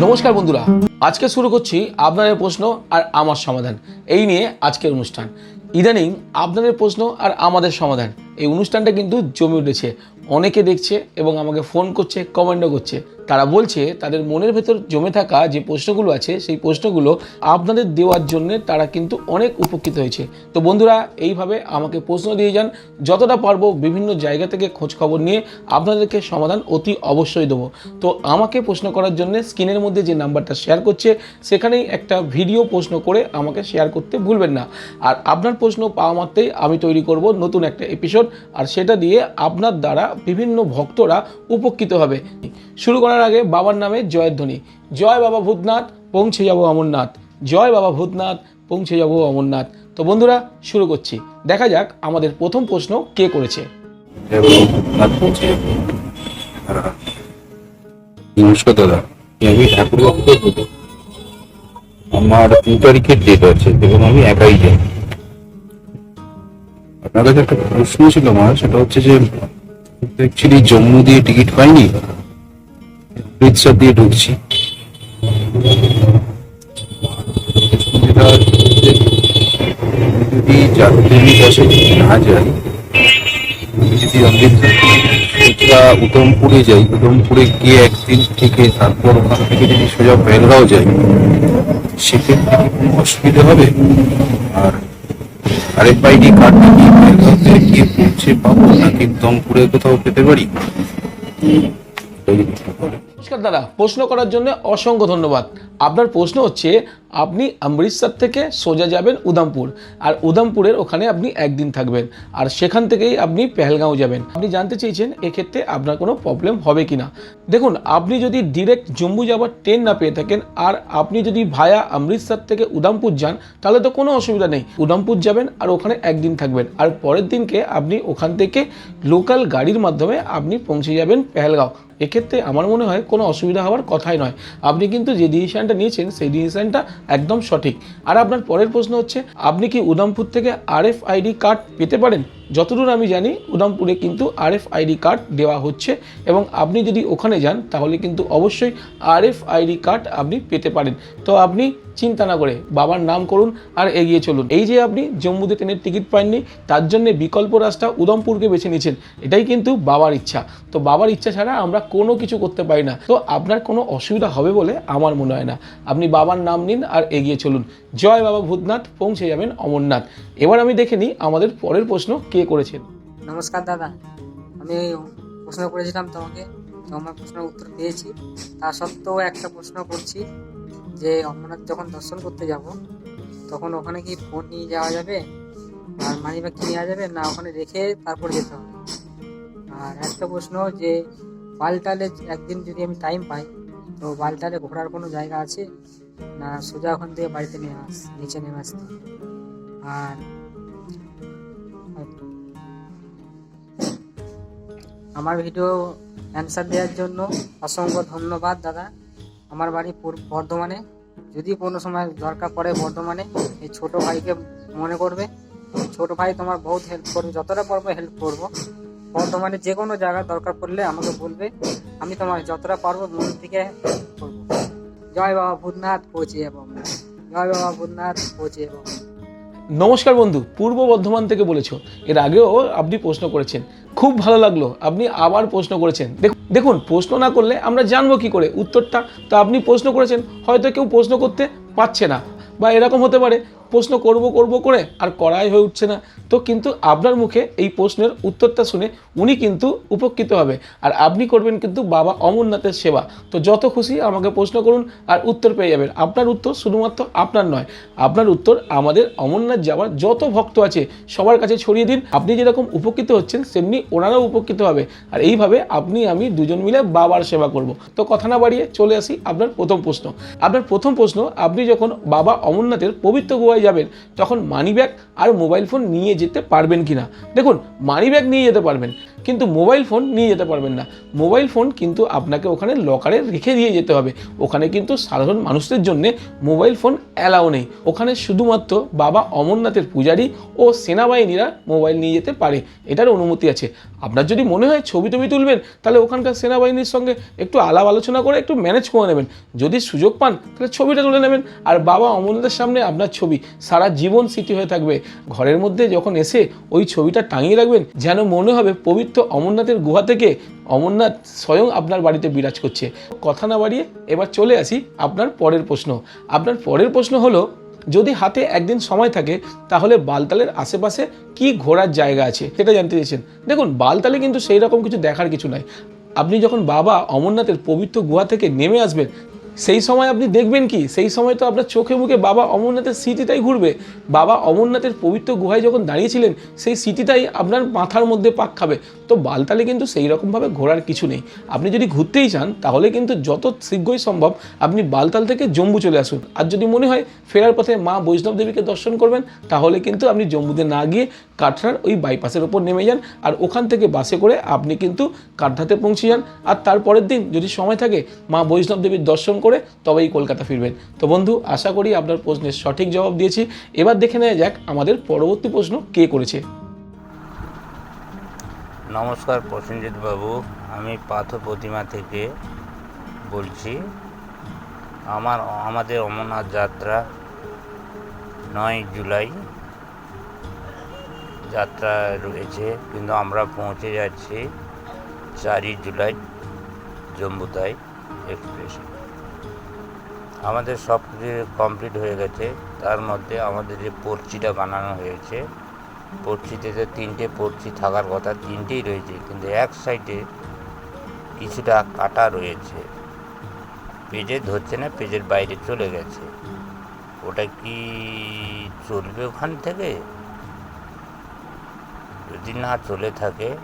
নমস্কার বন্ধুরা, আজকে শুরু করছি আপনাদের প্রশ্ন আর আমার সমাধান। এই নিয়ে আজকের অনুষ্ঠান। ইদানিং আপনাদের প্রশ্ন আর আমাদের সমাধান। এই অনুষ্ঠানটা কিন্তু জমে উঠেছে। অনেকে দেখছে এবং আমাকে ফোন করছে, কমেন্টও করছে। তারা বলছে, তাদের মনের ভেতর জমে থাকা যে প্রশ্নগুলো আছে, সেই প্রশ্নগুলো আপনাদের দেওয়ার জন্য তারা কিন্তু অনেক উপকৃত হয়েছে। তো বন্ধুরা, এইভাবে আমাকে প্রশ্ন দিয়ে যান। যতটা পারব বিভিন্ন জায়গা থেকে খোঁজ খবর নিয়ে আপনাদেরকে সমাধান অতি অবশ্যই দেবো। তো আমাকে প্রশ্ন করার জন্য স্ক্রিনের মধ্যে যে নাম্বারটা শেয়ার করছে, সেখানেই একটা ভিডিও প্রশ্ন করে আমাকে শেয়ার করতে ভুলবেন না। আর আপনার প্রশ্ন পাওয়া মাত্রেই আমি তৈরি করব নতুন একটা এপিসোড আর সেটা দিয়ে আপনার দ্বারা বিভিন্ন ভক্তরা উপকৃত হবে। শুরু করার আগে বাবার নামে জয়ের ধ্বনি। জয় বাবা ভূতনাথ, পৌঁছে যাব অমরনাথ। জয় বাবা ভূতনাথ, পৌঁছে যাব অমরনাথ। তো বন্ধুরা, শুরু করছি। দেখা যাক আমাদের প্রথম প্রশ্ন কে করেছে। নমস্কার দাদা। আমি আমার তিন তারিখের ডেট আছে এবং আমি একাই যাই। আপনার কাছে একটা প্রশ্ন ছিল আমার সেটা হচ্ছে যে অ্যাকচুয়ালি জম্মু দিয়ে টিকিট পাইনি। অমৃতসর দিয়ে ঢুকছি। যদি যাত্রী বসে না যাই যদি সোজা যাই, উধমপুরে গিয়ে একদিন থেকে তারপর ওখান থেকে যদি সোজা বেলগাঁও যাই, সেক্ষেত্রে কি কোনো অসুবিধা হবে? আর আরেক আইডি কার্ডটা কি বেলগাঁওতে গিয়ে পৌঁছে পাবো নাকি উধমপুরে কোথাও পেতে পারি? নমস্কার দাদা। প্রশ্ন করার জন্য অসংখ্য ধন্যবাদ। আপনার প্রশ্ন হচ্ছে, আপনি অমৃতসর থেকে সোজা যাবেন উধামপুর আর উধামপুরের ওখানে আপনি একদিন থাকবেন, আর সেখান থেকেই আপনি পেহেলগাঁও যাবেন। আপনি জানতে চেয়েছেন এক্ষেত্রে আপনার কোনো প্রবলেম হবে কি না দেখুন, আপনি যদি ডিরেক্ট জম্মু যাওয়ার ট্রেন না পেয়ে থাকেন, আর আপনি যদি ভায়া অমৃতসর থেকে উধামপুর যান, তাহলে তো কোনো অসুবিধা নেই। উধামপুর যাবেন, আর ওখানে একদিন থাকবেন, আর পরের দিনকে আপনি ওখান থেকে লোকাল গাড়ির মাধ্যমে আপনি পৌঁছে যাবেন পেহেলগাঁও। এক্ষেত্রে আমার মনে হয় কোনো অসুবিধা হওয়ার কথাই নয়। আপনি কিন্তু যে ডিসিশানটা নিয়েছেন, সেই ডিসিশানটা একদম সঠিক। আর আপনার পরের প্রশ্ন হচ্ছে, আপনি কি উদামপুর থেকে আরএফ আইডি কার্ড পেতে পারেন? যতদূর আমি জানি, উধামপুরে কিন্তু আরএফ আইডি কার্ড দেওয়া হচ্ছে এবং আপনি যদি ওখানে যান, তাহলে কিন্তু অবশ্যই আরএফ আইডি কার্ড আপনি পেতে পারেন। তো আপনি চিন্তা না করে বাবার নাম করুন আর এগিয়ে চলুন। এই যে আপনি জম্মুতে ট্রেনের টিকিট পাননি, তার জন্য বিকল্প রাস্তা উদমপুরকে বেছে নিয়েছেন। এটাই কিন্তু বাবার ইচ্ছা। তো বাবার ইচ্ছা ছাড়া আমরা কোনো কিছু করতে পারি না। তো আপনার কোনো অসুবিধা হবে বলে আমার মনে হয় না। আপনি বাবার নাম নিন আর এগিয়ে চলুন। জয় বাবা ভূতনাথ, পৌঁছে যাবেন অমরনাথ। এবার আমি দেখে নিই আমাদের পরের প্রশ্ন কে করেছেন। নমস্কার দাদা, আমি প্রশ্ন করেছিলাম তোমাকে, তোমার প্রশ্নের উত্তর পেয়েছি তা সত্ত্বেও একটা প্রশ্ন করছি, যে অমরনাথ যখন দর্শন করতে যাব, তখন ওখানে কি ফোন নিয়ে যাওয়া যাবে? আর মানি ব্যাগ নেওয়া যাবে? না, ওখানে রেখে তারপর যেতে হবে। আর একটা প্রশ্ন, যে বালটালে একদিন যদি আমি টাইম পাই, তো বালটালে ঘোরার কোনো জায়গা আছে? না, সোজা ওখান থেকে বাড়িতে নেমে আস, নিচে নেমে আসতে। আর আমার ভিডিও অ্যান্সার দেওয়ার জন্য অসংখ্য ধন্যবাদ, দাদা। আমার বাড়ি বর্ধমানে। যদি কোনো সময় দরকার পড়ে বর্ধমানে, এই ছোট ভাইকে মনে করবে। ছোট ভাই তোমার বহুত হেল্প করবে, যতটা পারব হেল্প করব। বর্ধমানে যে কোনো জায়গায় দরকার পড়লে আমাকে বলবে। আমি তোমার যতটা পারব মন থেকে করব। জয় বাবা ভূতনাথ পৌঁছে যাব জয় বাবা ভূতনাথ পৌঁছে যাব নমস্কার বন্ধু, পূর্ব বর্ধমান থেকে বলেছ। এর আগেও আপনি প্রশ্ন করেছেন। খুব ভালো লাগল, আপনি আবার প্রশ্ন করেছেন। দেখুন দেখুন, প্রশ্ন না করলে আমরা জানব কি করে? উত্তরটা তো আপনি প্রশ্ন করেছেন, হয়তো কেউ প্রশ্ন করতে পারছে না, বা এরকম হতে পারে। প্রশ্ন করব করব করে আর করাই হয়ে উঠছে না। তো কিন্তু আপনার মুখে এই প্রশ্নের উত্তরটা শুনে উনি কিন্তু উপকৃত হবে। আর আপনি করবেন কিন্তু বাবা অমরনাথের সেবা। তো যত খুশি আমাকে প্রশ্ন করুন আর উত্তর পেয়ে যাবেন। আপনার উত্তর শুধুমাত্র আপনার নয়, আপনার উত্তর আমাদের অমরনাথ যাওয়ার যত ভক্ত আছে সবার কাছে ছড়িয়ে দিন। আপনি যেরকম উপকৃত হচ্ছেন, সেমনি ওনারাও উপকৃত হবে। আর এইভাবে আপনি, আমি দুজন মিলে বাবার সেবা করব। তো কথা না বাড়িয়ে চলে আসি আপনার প্রথম প্রশ্ন। আপনার প্রথম প্রশ্ন, আপনি যখন বাবা অমরনাথের পবিত্র গোয়ায় যাবেন, তখন মানি ব্যাগ আর মোবাইল ফোন নিয়ে যেতে পারবেন কিনা। দেখুন মানি ব্যাগ নিয়ে যেতে পারবেন। কিন্তু মোবাইল ফোন নিয়ে যেতে পারবেন না। মোবাইল ফোন কিন্তু আপনাকে ওখানে লকারে রেখে দিয়ে যেতে হবে। ওখানে কিন্তু সাধারণ মানুষদের জন্য মোবাইল ফোন অ্যালাও নেই। ওখানে শুধুমাত্র বাবা অমরনাথের পূজারী ও সেনাবাহিনীরা মোবাইল নিয়ে যেতে পারে। এটার অনুমতি আছে। আপনার যদি মনে হয় ছবি টবি তুলবেন, তাহলে ওখানকার সেনাবাহিনীর সঙ্গে একটু আলাপ আলোচনা করে একটু ম্যানেজ করে নেবেন। যদি সুযোগ পান, তাহলে ছবিটা তুলে নেবেন। আর বাবা অমরনাথের সামনে আপনার ছবি, সারা জীবন স্মৃতি হয়ে থাকবে। ঘরের মধ্যে যখন এসে ওই ছবিটা টাঙিয়ে রাখবেন, যেন মনে হবে পবিত্র অমরনাথের গুহা থেকে অমরনাথ স্বয়ং আপনার বাড়িতে বিরাজ করছে। কথা না বাড়িয়ে এবার চলে আসি আপনার পরের প্রশ্ন। আপনার পরের প্রশ্ন হলো, যদি হাতে একদিন সময় থাকে, তাহলে বালতালের আশেপাশে কি ঘোরার জায়গা আছে? সেটা জানতে চেয়েছেন। দেখুন, বালতালে কিন্তু সেই রকম কিছু দেখার কিছু নাই। আপনি যখন বাবা অমরনাথের পবিত্র গুহা থেকে নেমে আসবেন সেই সময় আপনি দেখবেন কি? সেই সময় তো আপনার চোখে মুখে বাবা অমরনাথের স্মৃতিটাই ঘুরবে। বাবা অমরনাথের পবিত্র গুহায় যখন দাঁড়িয়েছিলেন, সেই স্মৃতিটাই আপনার মাথার মধ্যে পাক খাবে। তো বালতালে কিন্তু সেই রকমভাবে ঘোরার কিছু নেই। আপনি যদি ঘুরতেই চান, তাহলে কিন্তু যত শীঘ্রই সম্ভব আপনি বালতাল থেকে জম্বু চলে আসুন। আর যদি মনে হয় ফেরার পথে মা বৈষ্ণব দেবীকে দর্শন করবেন, তাহলে কিন্তু আপনি জম্বুতে না গিয়ে কাটরার ওই বাইপাসের ওপর নেমে যান আর ওখান থেকে বাসে করে আপনি কিন্তু কাটরাতে পৌঁছে যান। আর তারপরের দিন যদি সময় থাকে, মা বৈষ্ণব দেবীর দর্শন করে তবেই কলকাতা ফিরবেন। তো বন্ধু, আশা করি আপনার প্রশ্নের সঠিক জবাব দিয়েছি। এবার দেখে নেওয়া যাক আমাদের পরবর্তী প্রশ্ন কে করেছে। নমস্কার প্রসেনজিৎ বাবু, আমি পাথর প্রতিমা থেকে বলছি। আমার, আমাদের অমরনাথ যাত্রা নয় জুলাই যাত্রা রয়েছে, কিন্তু আমরা পৌঁছে যাচ্ছি চারই জুলাই জম্বুতাই এক্সপ্রেসে। আমাদের সব কিছু কমপ্লিট হয়ে গেছে। তার মধ্যে আমাদের যে পর্চিটা বানানো হয়েছে পড়ছিতে তো তিনটে পড়ছি থাকার কথা, তিনটেই রয়েছে, কিন্তু এক সাইডে কিছুটা কাটা রয়েছে। পেজে ধরছে না, পেজের বাইরে চলে গেছে। ওটা কি চলবে ওখান থেকে? যদি না চলে থাকে,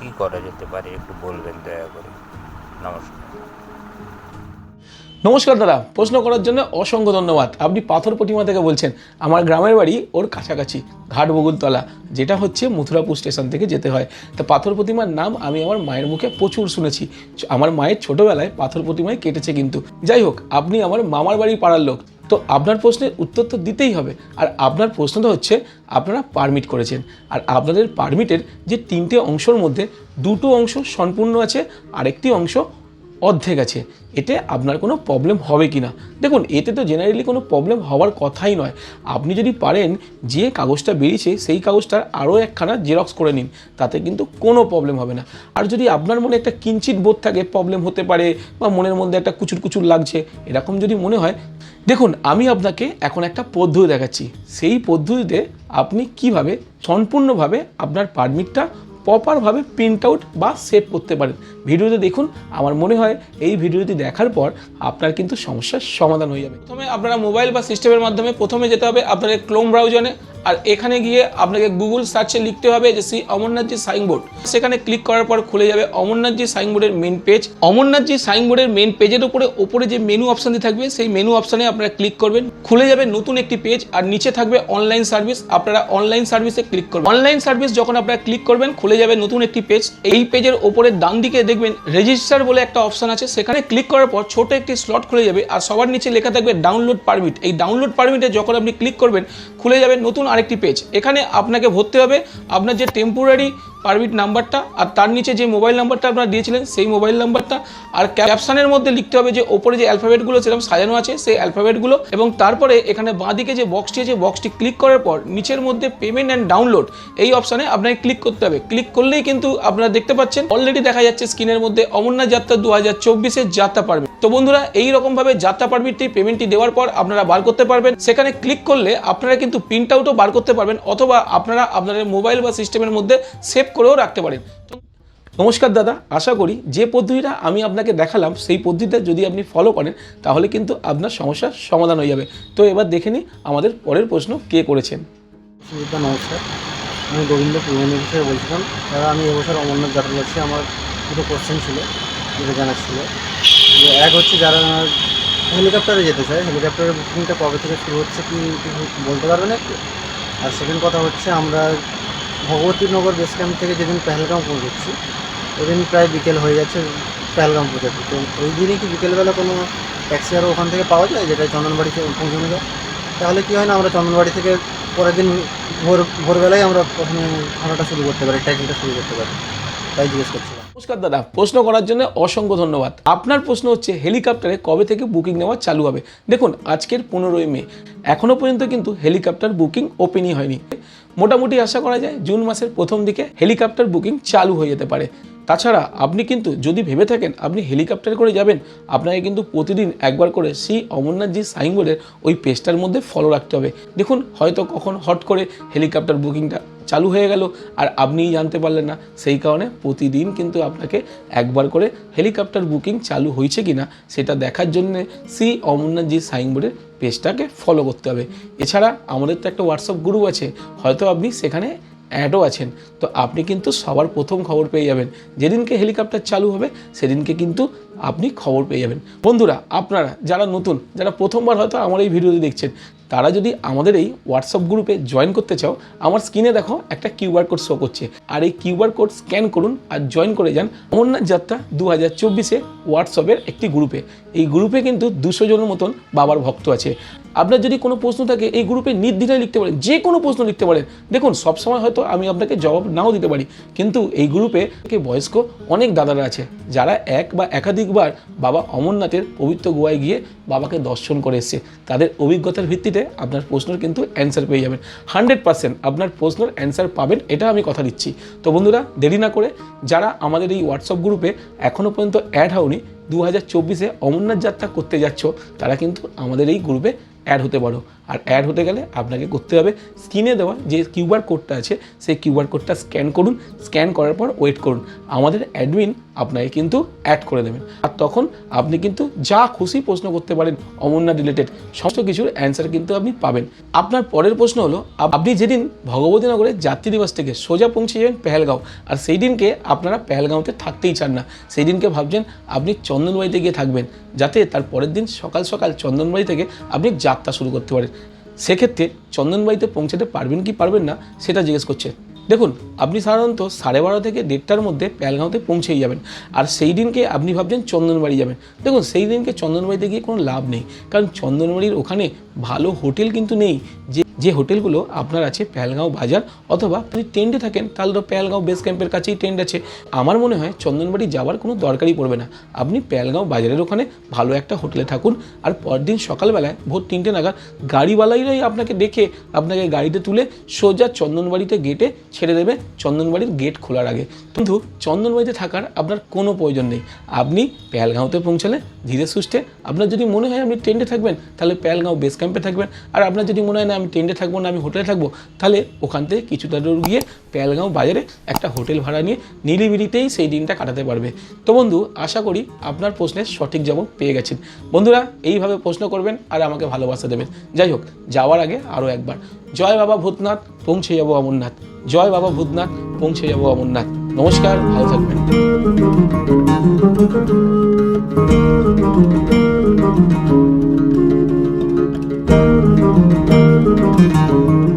কি করা যেতে পারে? একটু বলবেন দয়া করে। নমস্কার। নমস্কার দাদা, প্রশ্ন করার জন্য অসংখ্য ধন্যবাদ। আপনি পাথর প্রতিমা থেকে বলছেন, আমার গ্রামের বাড়ি ওর কাছাকাছি, ঘাট বগুলতলা যেটা হচ্ছে মথুরাপুর স্টেশন থেকে যেতে হয়। তা পাথর প্রতিমার নাম আমি আমার মায়ের মুখে প্রচুর শুনেছি। আমার মায়ের ছোটোবেলায় পাথর প্রতিমায় কেটেছে কিন্তু। যাই হোক, আপনি আমার মামার বাড়ি পাড়ার লোক। তো আপনার প্রশ্নের উত্তর তো দিতেই হবে। আর আপনার প্রশ্নটা হচ্ছে, আপনারা পারমিট করেছেন। আর আপনাদের পারমিটের যে তিনটে অংশের মধ্যে দুটো অংশ সম্পূর্ণ আছে, আরেকটি অংশ অর্ধেক আছে। এতে আপনার কোনো প্রবলেম হবে কি না দেখুন, এতে তো জেনারেলি কোনো প্রবলেম হওয়ার কথাই নয়। আপনি যদি পারেন, যে কাগজটা বেরিয়েছে, সেই কাগজটার আরও একখানা জেরক্স করে নিন। তাতে কিন্তু কোনো প্রবলেম হবে না। আর যদি আপনার মনে একটা কিঞ্চিত বোধ থাকে প্রবলেম হতে পারে বা মনের মধ্যে একটা কুচুর কুচুর লাগছে, এরকম যদি মনে হয়, দেখুন, আমি আপনাকে এখন একটা পদ্ধতি দেখাচ্ছি। সেই পদ্ধতিতে আপনি কীভাবে, সম্পূর্ণভাবে আপনার পারমিটটা প্রপারভাবে প্রিন্ট আউট বা সেভ করতে পারেন। ভিডিওতে দেখুন, আমার মনে হয় এই ভিডিওটি দেখার পর আপনার কিন্তু সমস্যার সমাধান হয়ে যাবে। প্রথমে আপনারা মোবাইল বা সিস্টেমের মাধ্যমে প্রথমে যেতে হবে আপনাদের ক্লোম ব্রাউজারে আর এখানে গিয়ে আপনাকে গুগল সার্চে লিখতে হবে যে শ্রী অমরনাথজি সাইনবোর্ড সেখানে ক্লিক করার পর খুলে যাবে অমরনাথজি সাইনবোর্ডের মেন পেজ অমরনাথজি সাইনবোর্ডের মেন পেজের উপরে ওপরে যে মেনু অপশানটি থাকবে, সেই মেনু অপশানে আপনারা ক্লিক করবেন। খুলে যাবে নতুন একটি পেজ আর নিচে থাকবে অনলাইন সার্ভিস আপনারা অনলাইন সার্ভিসে ক্লিক করবেন। অনলাইন সার্ভিস যখন আপনারা ক্লিক করবেন, খুলে যাবে নতুন একটি পেজ এই পেজের ওপরে ডান দিকে দেখবেন রেজিস্টার বলে একটা অপশন আছে। সেখানে ক্লিক করার পর ছোট একটি স্লট খুলে যাবে আর সবার নিচে লেখা থাকবে ডাউনলোড পারমিট এই ডাউনলোড পারমিটে যখন আপনি ক্লিক করবেন, খুলে যাবে নতুন আরেকটি পেজ এখানে আপনাকে ভরতে হবে। আপনার যে টেম্পোরারি পারমিট নাম্বারটা আর তার নিচে যে মোবাইল নাম্বারটা আপনারা দিয়েছিলেন, সেই মোবাইল নাম্বারটা আর ক্যাপশনের মধ্যে লিখতে হবে যে, ওপরে যে অ্যালফাবেটগুলো সেরকম সাজানো আছে, সেই অ্যালফাবেটগুলো এবং তারপরে এখানে বাঁদিকে যে বক্সটি আছে বক্সটি ক্লিক করার পর নিচের মধ্যে পেমেন্ট অ্যান্ড ডাউনলোড এই অপশানে আপনাকে ক্লিক করতে হবে। ক্লিক করলেই কিন্তু আপনারা দেখতে পাচ্ছেন অলরেডি দেখা যাচ্ছে স্ক্রিনের মধ্যে অমরনাথ যাত্রা দু হাজার চব্বিশের যাত্রা পারমিট তো বন্ধুরা, এই রকমভাবে যাত্রা পারমিটটি পেমেন্টটি দেওয়ার পর আপনারা বার করতে পারবেন। সেখানে ক্লিক করলে আপনারা কিন্তু প্রিন্ট আউটও বার করতে পারবেন, অথবা আপনারা আপনাদের মোবাইল বা সিস্টেমের মধ্যে সেভ করেও রাখতে পারেন। নমস্কার দাদা, আশা করি যে পদ্ধতিটা আমি আপনাকে দেখালাম, সেই পদ্ধতিটা যদি আপনি ফলো করেন, তাহলে কিন্তু আপনার সমস্যার সমাধান হয়ে যাবে। তো এবার দেখে নিই আমাদের পরের প্রশ্ন কে করেছেন। নমস্কার। আমি গোবিন্দ পূর্ব মেদিনীপুর বলছিলাম। দাদা, আমি এবছর অমরনাথ যাত্রা করছি। আমার দুটো কোশ্চেন ছিল, যেটা জানার ছিল। যে এক হচ্ছে যারা হেলিকপ্টারে যেতে চায় হেলিকপ্টারের বুকিংটা কবে থেকে শুরু হচ্ছে কি বলতে পারবেন একটু? আর সেকেন্ড কথা হচ্ছে আমরা ভগবতীনগর বেস ক্যাম্প থেকে যেদিন পেহেলগাঁও পৌঁছচ্ছি ওদিন প্রায় বিকেল হয়ে যাচ্ছে পেহেলগাঁও পৌঁছাতে তো ওই দিনই কি বিকেলবেলা কোনো ট্যাক্সি আরও ওখান থেকে পাওয়া যায়, যেটা চন্দনবাড়ি পৌঁছানো যায়? তাহলে কি হয় না, আমরা চন্দনবাড়ি থেকে পরের দিন ভোর, ভোরবেলায় আমরা প্রথমে হাঁটাটা শুরু করতে পারি ট্রেকিংটা শুরু করতে পারি। তাই জিজ্ঞেস করছিলাম। নমস্কার দাদা, প্রশ্ন করার জন্য অসংখ্য ধন্যবাদ। আপনার প্রশ্ন হচ্ছে, হেলিকপ্টারে কবে থেকে বুকিং নেওয়া চালু হবে? দেখুন, আজকের পনেরোই মে এখনও পর্যন্ত কিন্তু হেলিকপ্টার বুকিং ওপেনই হয়নি। মোটামুটি আশা করা যায় জুন মাসের প্রথম দিকে হেলিকপ্টার বুকিং চালু হয়ে যেতে পারে। তাছাড়া আপনি কিন্তু যদি ভেবে থাকেন আপনি হেলিকপ্টার করে যাবেন, আপনাকে কিন্তু প্রতিদিন একবার করে সেই অমরনাথজি সাইনবোর্ডের ওই পেজটার মধ্যে ফলো রাখতে হবে। দেখুন, হয়তো কখন হট করে হেলিকপ্টার বুকিংটা চালু হয়ে গেল আর আপনিই জানতে পারলেন না। সেই কারণে প্রতিদিন কিন্তু আপনাকে একবার করে হেলিকপ্টার বুকিং চালু হয়েছে কি না সেটা দেখার জন্য সি অমরনাথজি সাইনবোর্ডের পেজটাকে ফলো করতে হবে। এছাড়া আমাদের তো একটা হোয়াটসঅ্যাপ গ্রুপ আছে, হয়তো আপনি সেখানে অ্যাডও আছেন। তো আপনি কিন্তু সবার প্রথম খবর পেয়ে যাবেন। যেদিনকে হেলিকপ্টার চালু হবে, সেদিনকে কিন্তু আপনি খবর পেয়ে যাবেন। বন্ধুরা, আপনারা যারা নতুন, যারা প্রথমবার হয়তো আমার এই ভিডিওটি দেখছেন তারা যদি আমাদের এই হোয়াটসঅ্যাপ গ্রুপে জয়েন করতে চাও, আমার স্ক্রিনে দেখো একটা কিউআর কোড শো করছে। আর এই কিউআর কোড স্ক্যান করুন আর জয়েন করে যান অমরনাথ যাত্রা দু হাজার চব্বিশে হোয়াটসঅ্যাপের একটি গ্রুপে এই গ্রুপে কিন্তু দুশো জনের মতন বাবার ভক্ত আছে। আপনার যদি কোনো প্রশ্ন থাকে, এই গ্রুপে নির্দ্বিধায় লিখতে পারেন, যে কোনো প্রশ্ন লিখতে পারেন। দেখুন, সবসময় হয়তো আমি আপনাকে জবাব নাও দিতে পারি, কিন্তু এই গ্রুপে বয়স্ক অনেক দাদারা আছে, যারা এক বা একাধিকবার বাবা অমরনাথের পবিত্র গোয়ায় গিয়ে বাবাকে দর্শন করে এসছে। তাদের অভিজ্ঞতার ভিত্তিতে আপনার প্রশ্নের কিন্তু অ্যান্সার পেয়ে যাবেন। হান্ড্রেড পার্সেন্ট আপনার প্রশ্নের অ্যান্সার পাবেন, এটা আমি কথা দিচ্ছি। তো বন্ধুরা, দেরি না করে যারা আমাদের এই হোয়াটসঅ্যাপ গ্রুপে এখনও পর্যন্ত অ্যাড হওনি দু হাজার চব্বিশে অমরনাথ যাত্রা করতে যাচ্ছ, তারা কিন্তু আমাদের এই গ্রুপে অ্যাড হতে পারো। আর অ্যাড হতে গেলে আপনাকে করতে হবে স্ক্রিনে দেওয়া যে কিউআর কোডটা আছে, সেই কিউআর কোডটা স্ক্যান করুন। স্ক্যান করার পর ওয়েট করুন। আমাদের অ্যাডমিন আপনাকে কিন্তু অ্যাড করে দেবেন। আর তখন আপনি কিন্তু যা খুশি প্রশ্ন করতে পারেন, অমরনাথ রিলেটেড সমস্ত কিছুর অ্যান্সার কিন্তু আপনি পাবেন। আপনার পরের প্রশ্ন হলো আপনি যেদিন ভগবতীনগরে যাত্রী দিবস থেকে সোজা পৌঁছে যাবেন পেহেলগাঁও, আর সেই দিনকে আপনারা পেহেলগাঁওতে থাকতেই চান না। সেই দিনকে ভাবছেন আপনি চন্দনবাড়িতে গিয়ে থাকবেন, যাতে তার পরের দিন সকাল সকাল চন্দনবাড়ি থেকে আপনি যাত্রা শুরু করতে পারেন। সেক্ষেত্রে চন্দনবাড়িতে পৌঁছাতে পারবেন কি পারবেন না, সেটা জিজ্ঞেস করছে। দেখুন, আপনি সাধারণত সাড়ে বারো থেকে দেড়টার মধ্যে প্যালগাঁওতে পৌঁছেই যাবেন। আর সেই দিনকে আপনি ভাবছেন চন্দনবাড়ি যাবেন। দেখুন, সেই দিনকে চন্দনবাড়িতে গিয়ে কোনো লাভ নেই। কারণ চন্দনবাড়ির ওখানে ভালো হোটেল কিন্তু নেই, যে যে হোটেলগুলো আপনার আছে প্যালগাঁও বাজার অথবা আপনি টেন্টে থাকেন, তাহলে তো প্যালগাঁও বেস ক্যাম্পের কাছেই টেন্ট আছে। আমার মনে হয় চন্দনবাড়ি যাওয়ার কোনো দরকারই পড়বে না। আপনি প্যালগাঁও বাজারের ওখানে ভালো একটা হোটেলে থাকুন আর পরদিন সকালবেলায় ভোর তিনটে নাগাদ গাড়িওয়ালাইরাই আপনাকে দেখে আপনাকে গাড়িতে তুলে সোজা চন্দনবাড়িতে গেটে ছেড়ে দেবে। চন্দনবাড়ির গেট খোলার আগে। কিন্তু চন্দনবাড়িতে থাকার আপনার কোনো প্রয়োজন নেই। আপনি প্যালগাঁওতে পৌঁছালে ধীরে সুস্থে আপনার যদি মনে হয় আপনি টেন্টে থাকবেন, তাহলে প্যালগাঁও বেস ক্যাম্পে থাকবেন। আর আপনার যদি মনে হয় না আমি টেন্টে থাকব না আমি হোটেলে থাকব, তাহলে ওখান থেকে কিছুটা দূর গিয়ে প্যালগাঁও বাজারে একটা হোটেল ভাড়া নিয়ে নিরিবিলিতেই সেই দিনটা কাটাতে পারবে। তো বন্ধু, আশা করি আপনার প্রশ্নের সঠিক জবাব পেয়ে গেছেন। বন্ধুরা, এইভাবে প্রশ্ন করবেন আর আমাকে ভালোবাসা দেবেন। যাই হোক, যাওয়ার আগে আরও একবার। জয় বাবা ভূতনাথ, পৌঁছে যাব অমরনাথ। জয় বাবা ভূতনাথ, পৌঁছে যাব অমরনাথ। নমস্কার, ভালো থাকবেন। Música